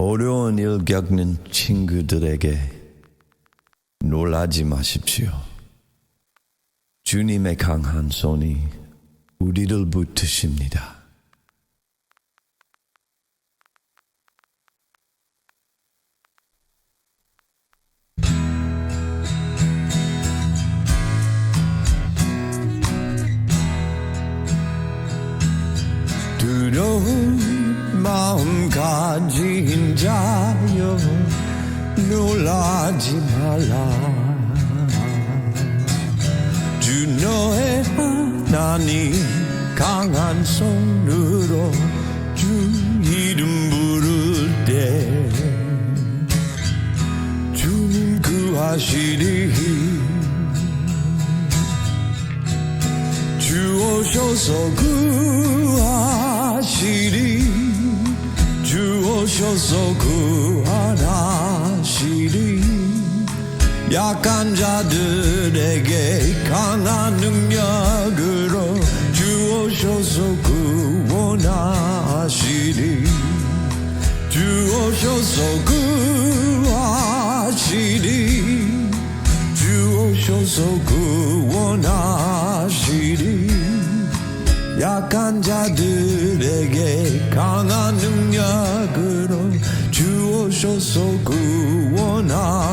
어려운 일 겪는 친구들에게 놀라지 마십시오. 주님의 강한 손이 우리를 붙으십니다. 두려운 마음 가진 자여 놀라지 말라. 주 너의 하나님 강한 손으로 주 이름 부를 때 주님 구하시리. 주 오셔서 구하시리. 주 오셔서 구하시리 약한 자들에게 강한 능력으로 주 오셔서 구원하시리 주 오셔서 구하시리 주 오셔서 구원하시리 약한 자들에게 강한 능력으로 주 오셔서 구원하시리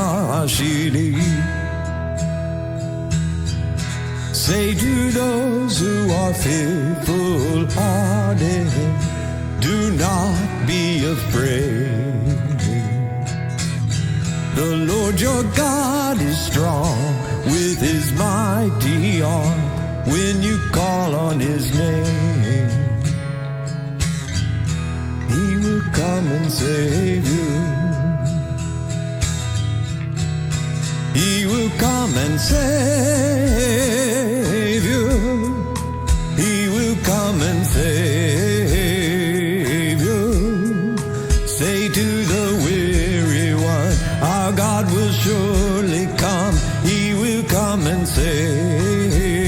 Say to those who are fearful hearted, do not be afraid. The Lord your God is strong with his mighty arm when you call on his name. He will come and save you. He will come and save you. He will come and save you. Say to the weary one, our God will surely come. He will come and save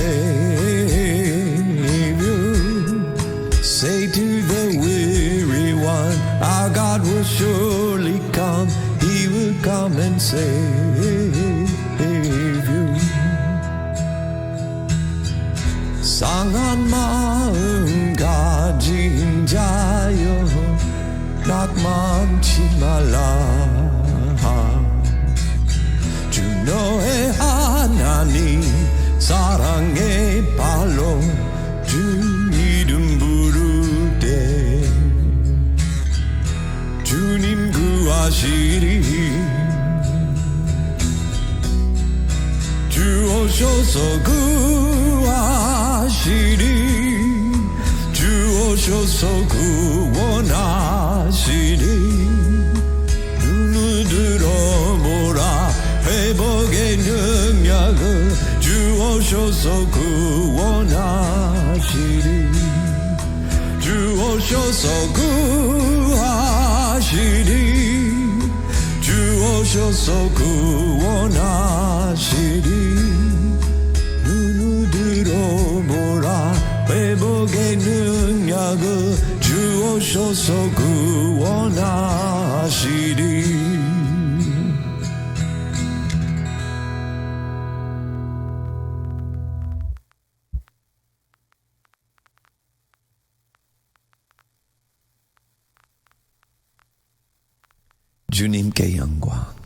Savior, say to the weary one, Our God will surely come, He will come and save you. Sangan maum gajin jayo, nakman chimala. 祝我寿数八十里，祝我寿数我八十里，嘟嘟嘟嘟嘟，嘿，我给你呀个祝我寿数我八十里，祝我寿数八十里，祝我寿数我八十里。 주 오셔서 구원하시리. 주님께 영광